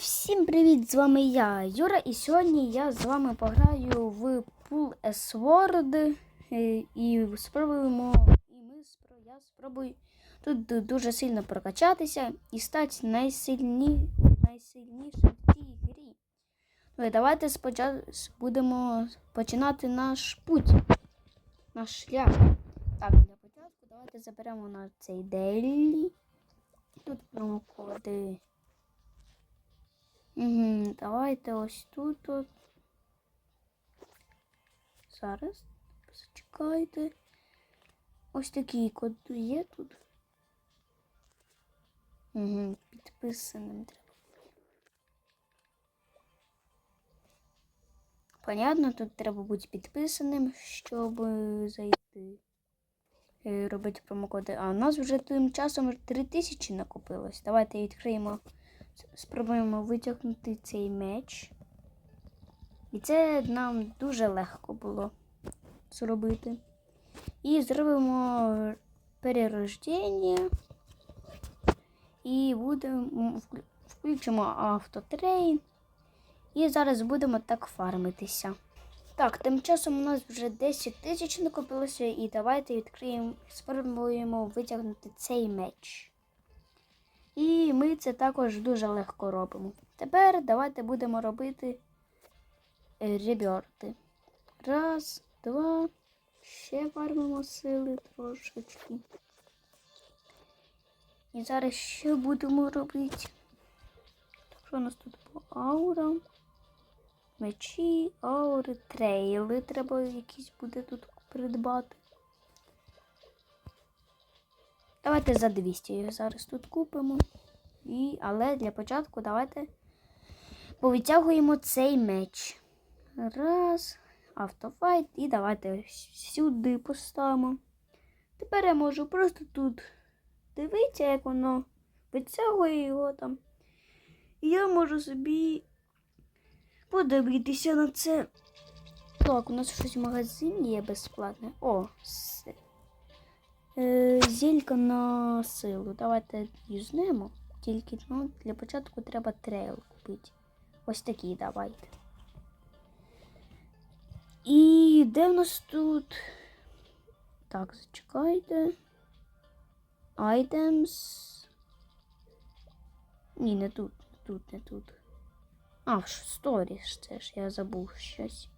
всім привіт! З вами я, Юра, і сьогодні я з вами пограю в Pool Sword е, і спробуємо. І ми я спробую тут дуже сильно прокачатися і стати найсильні, найсильнішим в цій грі. Ну давайте спочатку будемо починати наш путь, наш шлях. Так, для початку давайте заберемо на цей дейлі. Тут промокоди. Угу, давайте ось тут. От. Зараз. Зачекайте. Ось такий код є тут. Угу, підписаним треба. Понятно, тут треба бути підписаним, щоб зайти. е, Робити промокоди. А у нас вже тим часом 3000 накопилось. Давайте відкриємо. Спробуємо витягнути цей меч. І це нам дуже легко було зробити. І зробимо перерождення. І будемо включимо автотрейн. І зараз будемо так фармитися. Так, тим часом у нас вже 10 тисяч накопилося, і давайте відкриємо, спробуємо витягнути цей меч. І ми це також дуже легко робимо. Тепер давайте будемо робити е, реберти. Раз, два. Ще фармимо сили трошечки. І зараз що будемо робити? Що у нас тут по аурам? Мечі, аури, трейли. Треба якісь буде тут придбати. Давайте за 200 їх зараз тут купимо. І, але для початку давайте повитягуємо цей меч. Раз, автофайт. І давайте сюди поставимо. Тепер я можу просто тут дивитися, як воно витягує його там. І я можу собі подивитися на це. Так, у нас щось в магазині є безплатне. О, все. Е, зілька на силу. Давайте юзнемо. Тільки ну, для початку треба трейл купити. Ось такі давайте. І де в нас тут? Так, зачекайте. Items. Ні, не тут, не тут, не тут. А, сторіс це ж я забув щось.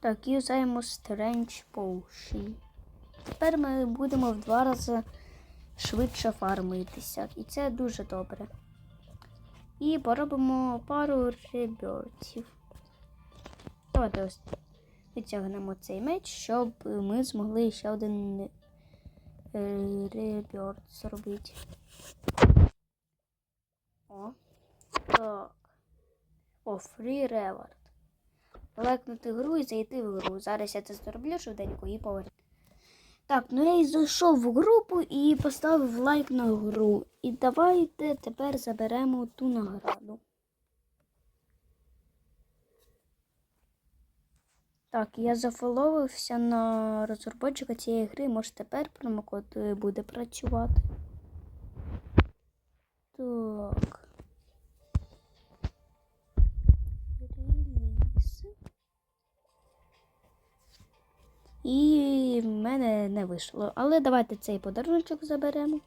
Так, юзаємо Strange Potion. Тепер ми будемо в два рази швидше фармитися. І це дуже добре. І поробимо пару ребертів. Давайте ось витягнемо цей меч, щоб ми змогли ще один е, реберт зробити. О. Так. О, free reward. Лайкнути гру і зайти в гру. Зараз я це зроблю швиденько і поверну. Так, ну я і зайшов в групу і поставив лайк на гру. І давайте тепер заберемо ту награду. Так, я зафоловився на розробника цієї гри. Може тепер промокод е, буде працювати. Так. І в мене не вийшло. Але давайте цей подарунок заберемо.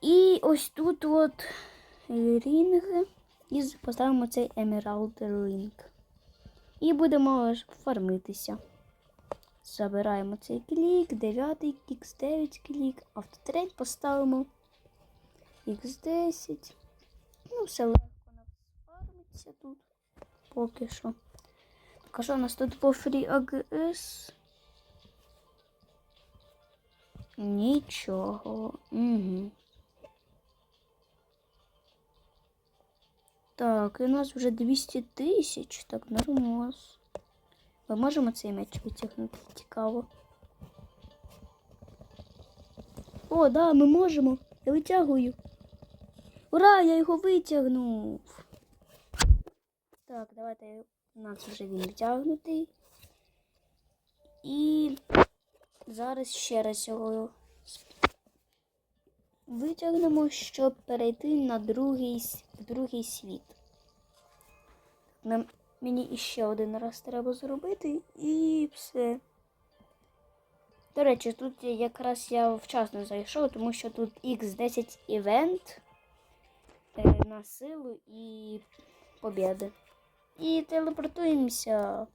І ось тут от рінг. І поставимо цей Emerald Ring. І будемо фармитися. Забираємо цей клік, 9 клік, 9 клік, автотрейд поставимо. Х10. Ну, все легко нас фармиться тут. Поки що. Так, а що у нас тут по фрі АГС? Нічого. Угу. Так, і у нас вже 200 тисяч. Так, нормас. Ми можемо цей меч витягнути? Цікаво. О, да, ми можемо. Я витягую. Ура, я його витягнув. Так, давайте у нас вже він втягнутий. І зараз ще раз його витягнемо, щоб перейти на другий, другий світ. Нам, мені іще один раз треба зробити і все. До речі, тут якраз я вчасно зайшов, тому що тут X10 івент е, на силу і побіди. І телепортуємося.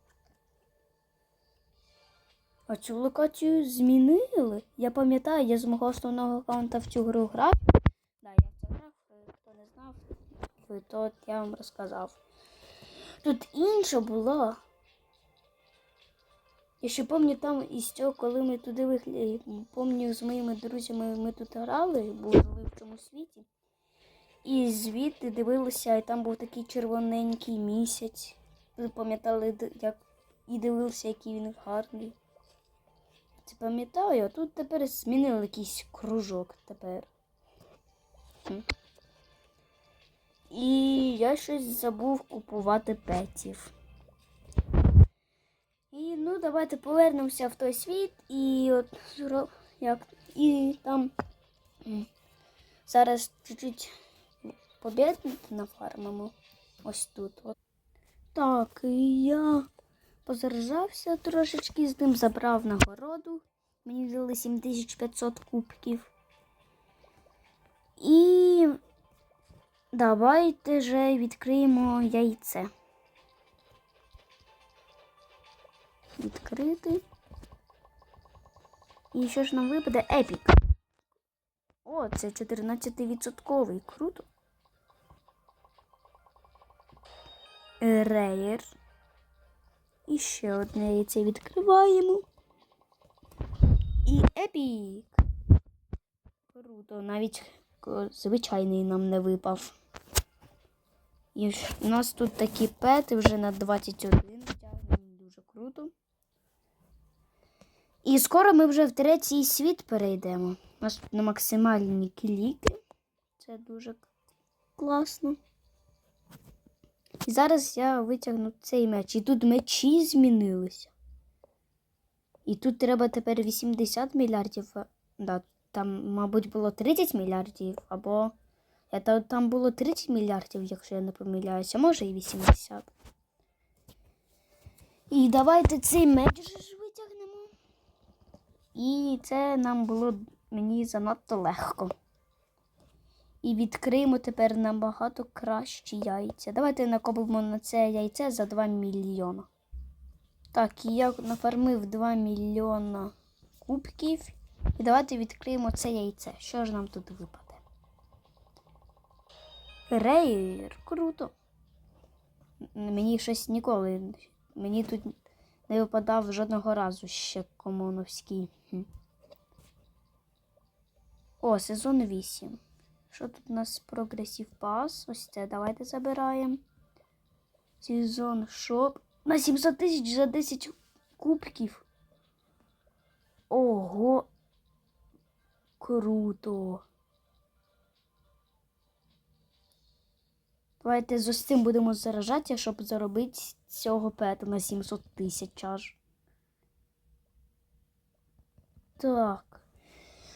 А цю локацію змінили. Я пам'ятаю, я з мого основного аккаунта в цю гру грав. Да, я в це грав, е, хто не знав, то я вам розказав. Тут інша була. Я ще пам'ятаю там із цього, коли ми туди вигляд... Пам'ятаю, з моїми друзями ми тут грали, бо жили в цьому світі. І звідти дивилися, і там був такий червоненький місяць. Ви пам'ятали, як і дивився, який він гарний. Це пам'ятаю, а тут тепер змінили якийсь кружок тепер. І я щось забув купувати петів. І ну давайте повернемося в той світ і от як і там зараз чуть-чуть побід нафармимо. Ось тут. От. Так, і я позаражався трошечки з ним, забрав нагороду. Мені дали 7500 кубків. І давайте же відкриємо яйце. Відкрити. І що ж нам випаде? Епік. О, це 14%. Круто. Рейер. І ще одне яйце відкриваємо. І епік. Круто, навіть звичайний нам не випав. І у нас тут такі пети вже на 21 тягнемо дуже круто. І скоро ми вже в третій світ перейдемо. У нас тут на максимальні кліки. Це дуже класно. І зараз я витягну цей меч. І тут мечі змінилися. І тут треба тепер 80 мільярдів. Да, там, мабуть, було 30 мільярдів, або. Я, там було 30 мільярдів, якщо я не помиляюся, може і 80. І давайте цей меч ж витягнемо. І це нам було мені занадто легко. І відкриємо тепер набагато кращі яйця. Давайте накопимо на це яйце за 2 мільйона. Так, я нафармив 2 мільйона кубків. І давайте відкриємо це яйце. Що ж нам тут випаде? Рейр, круто. Мені щось ніколи. Мені тут не випадав жодного разу ще комоновський. О, сезон 8. Що тут у нас прогресів пас? Ось це давайте забираємо. Сезон шоп. На 700 тисяч за 10 кубків. Ого. Круто. Давайте з ось цим будемо заражати, щоб заробити цього пета на 700 тисяч аж. Так.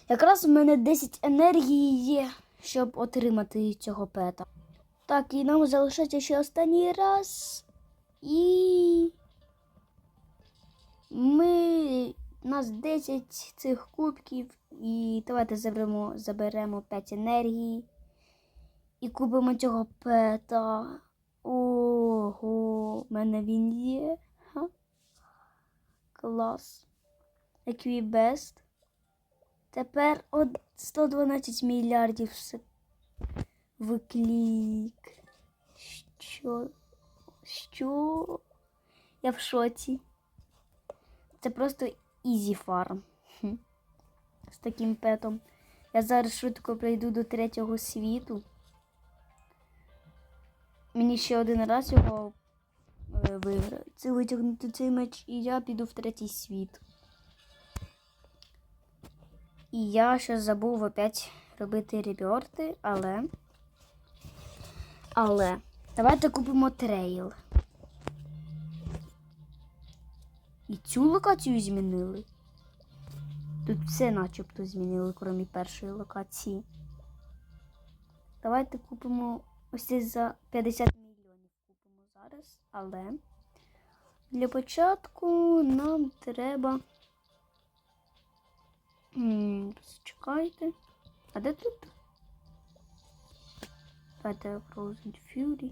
Якраз в мене 10 енергії є, щоб отримати цього пета. Так, і нам залишається ще останній раз. І ми. У нас 10 цих кубків. І давайте заберемо, заберемо 5 енергії. І купимо цього пета. Ого, в мене він є. Ха. Клас. Еквібест. Тепер от 112 мільярдів все в клік. Що? Що? Я в шоці. Це просто ізі фарм. З таким петом. Я зараз швидко прийду до третього світу. Мені ще один раз його е. Це витягнути цей меч, і я піду в третій світ. І я ще забув опять робити реберти, але. Але. Давайте купимо трейл. І цю локацію змінили. Тут все начебто змінили, крім першої локації. давайте купимо ось це за 50 мільйонів купимо зараз. Але для початку нам треба. Чекайте. А де тут? Давайте Frozen Fury.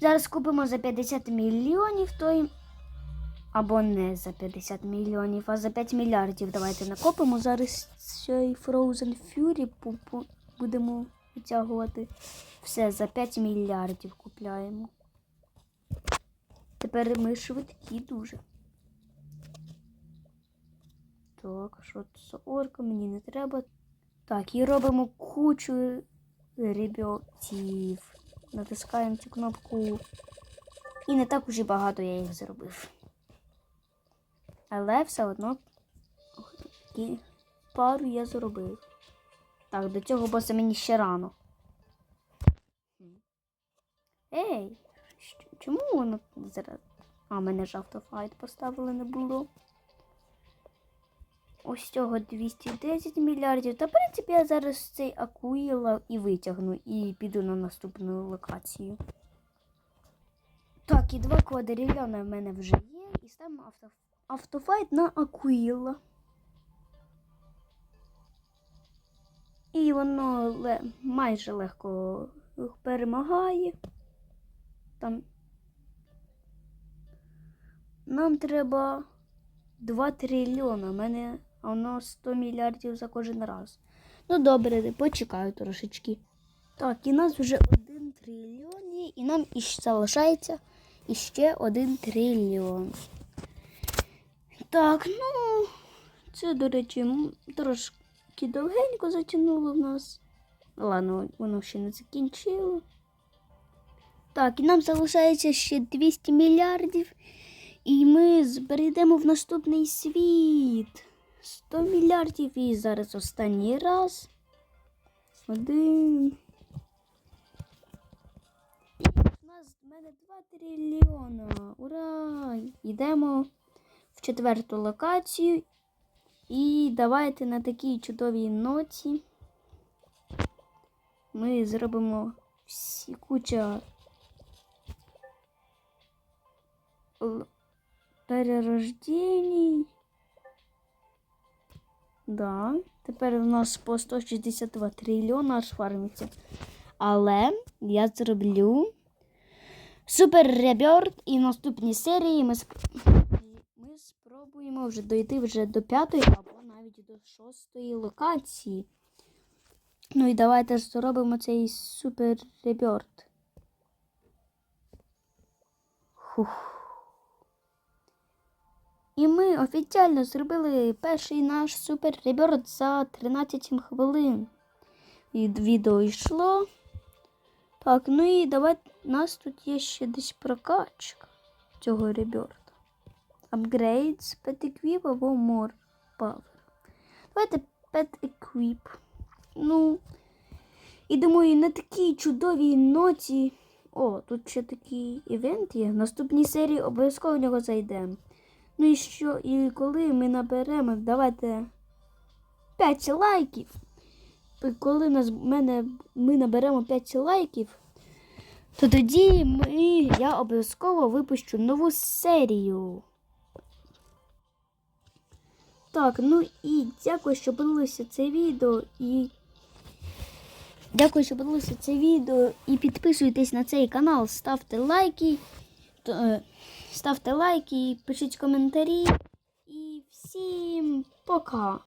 Зараз купимо за 50 мільйонів той. Або не за 50 мільйонів, а за 5 мільярдів. Давайте накопимо. Зараз цей Frozen Fury будемо витягувати. Все, за 5 мільярдів купляємо. Тепер ми швидкі дуже. Так, що це орка? Мені не треба. Так, і робимо кучу ребятів. Натискаємо цю кнопку. І не так уже багато я їх зробив. Але все одно пару я зробив. Так, до цього боса мені ще рано. Ей, чому воно зараз. А, мене ж автофайт поставили не було. Ось цього 210 мільярдів. Та, в принципі, я зараз цей акуїла і витягну і піду на наступну локацію. Так, і два квадрильйона в мене вже є. І ставимо авто... автофайт на акуїла. І воно ле... майже легко перемагає. Там. Нам треба 2 трильйона. У мене воно 100 мільярдів за кожен раз. Ну добре, почекаю трошечки. Так, і нас вже 1 трильйон і нам іще залишається іще 1 трильйон. Так, ну, це, до речі, трошки довгенько затягнуло в нас. Ладно, воно ще не закінчило. Так, і нам залишається ще 200 мільярдів. І ми перейдемо в наступний світ. 100 мільярдів і зараз останній раз. Один. І в нас в мене 2 трильйона. Ура! Йдемо в четверту локацію. І давайте на такій чудовій ноті ми зробимо всі куча перерождений. Да. Тепер у нас по 162 трильйона аж фармиться. Але я зроблю супер реберт і в наступній серії ми, сп- ми спробуємо вже дойти вже до п'ятої або навіть до шостої локації. Ну і давайте зробимо цей супер реберт. Фух. І ми офіційно зробили перший наш супер реберт за 13 хвилин. І відео йшло. Так, ну і давай у нас тут є ще десь прокачка цього реберта. Upgrades, Pet Equip або More Power. Давайте Pet Equip. Ну, і думаю, на такій чудовій ноті. О, тут ще такий івент є. В наступній серії обов'язково в нього зайдемо. Ну і що? І коли ми наберемо, давайте 5 лайків. І коли нас, мене, ми наберемо 5 лайків, то тоді ми, я обов'язково випущу нову серію. Так, ну і дякую, що подивилися це відео. І дякую, що подивилися це відео. І підписуйтесь на цей канал, ставте лайки. Ставте лайки, пишіть коментарі. І всім пока!